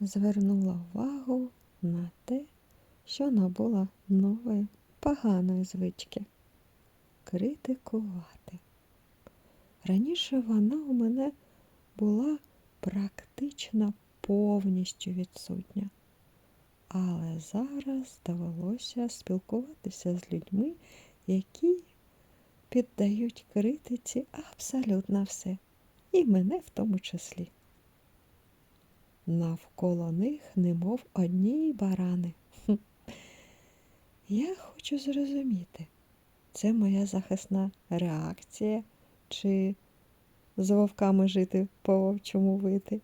звернула увагу на те, що набула нової поганої звички критикувати. Раніше вона у мене була практично повністю відсутня. Але зараз довелося спілкуватися з людьми, які піддають критиці абсолютно все, і мене в тому числі. Навколо них немов одні барани. Я хочу зрозуміти, це моя захисна реакція, чи з вовками жити по вовчому вити.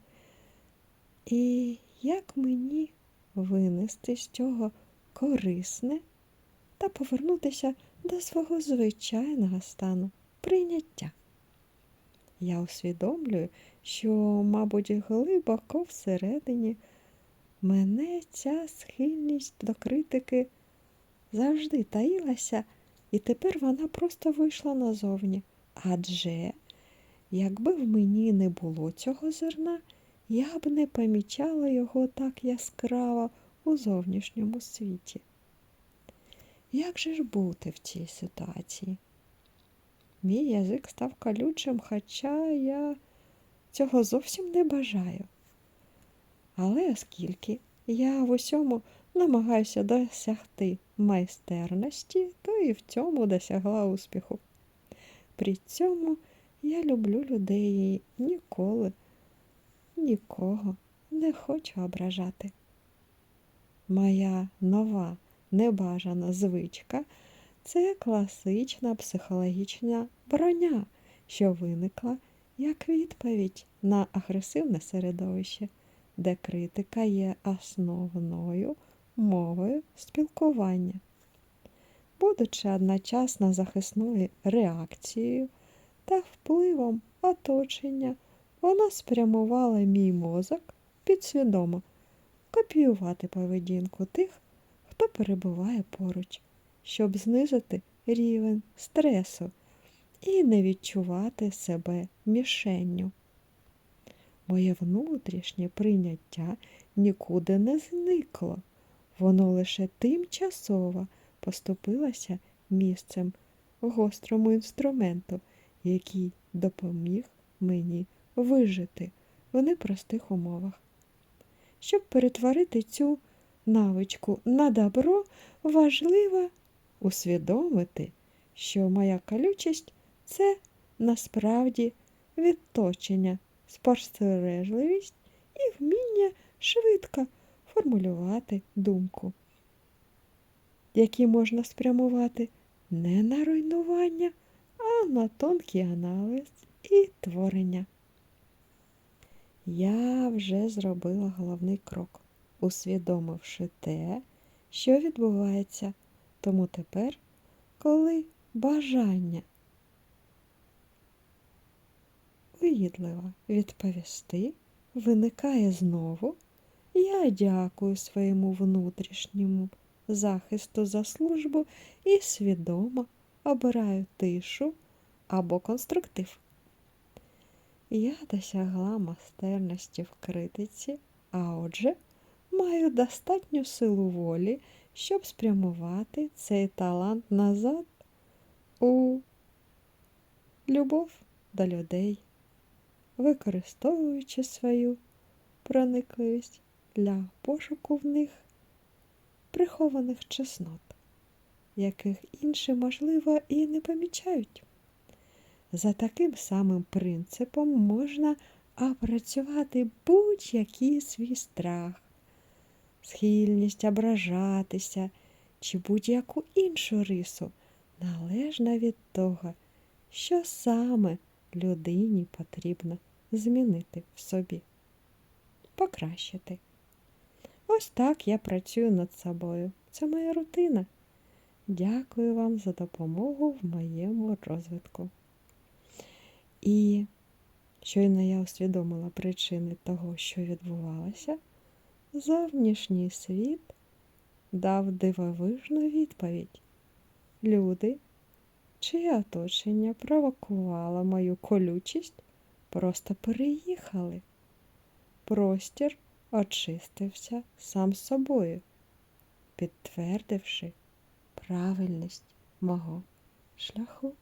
І як мені винести з цього корисне та повернутися до свого звичайного стану прийняття. Я усвідомлюю, що, мабуть, глибоко всередині мене ця схильність до критики завжди таїлася, і тепер вона просто вийшла назовні. Адже, якби в мені не було цього зерна, я б не помічала його так яскраво у зовнішньому світі. Як же ж бути в цій ситуації? Мій язик став колючим, хоча я цього зовсім не бажаю. Але оскільки я в усьому намагаюся досягти майстерності, то і в цьому досягла успіху. При цьому я люблю людей і ніколи, нікого не хочу ображати. Моя нова небажана звичка це класична психологічна броня, що виникла як відповідь на агресивне середовище, де критика є основною мовою спілкування. Будучи одночасно захисною реакцією та впливом оточення, вона спрямувала мій мозок підсвідомо копіювати поведінку тих, хто перебуває поруч, щоб знизити рівень стресу і не відчувати себе мішенню. Моє внутрішнє прийняття нікуди не зникло, воно лише тимчасово поступилося місцем гострому інструменту, який допоміг мені вижити в непростих умовах. Щоб перетворити цю навичку на добро, важливо усвідомити, що моя колючість це насправді відточення, спостережливість і вміння швидко формулювати думку, які можна спрямувати не на руйнування, а на тонкий аналіз і творення. Я вже зробила головний крок, усвідомивши те, що відбувається. Тому тепер, коли бажання вигідливо відповісти виникає знову, я дякую своєму внутрішньому захисту за службу і свідомо обираю тишу або конструктив. Я досягла майстерності в критиці, а отже, маю достатню силу волі, щоб спрямувати цей талант назад у любов до людей, використовуючи свою проникливість для пошуку в них прихованих чеснот, яких інші, можливо, і не помічають. За таким самим принципом можна опрацювати будь-який свій страх, схильність ображатися чи будь-яку іншу рису, належно від того, що саме людині потрібно змінити в собі, покращити. Ось так я працюю над собою. Це моя рутина. Дякую вам за допомогу в моєму розвитку. І щойно я усвідомила причини того, що відбувалося, зовнішній світ дав дивовижну відповідь. Люди, чиє оточення провокувало мою колючість, просто переїхали. Простір очистився сам собою, підтвердивши правильність мого шляху.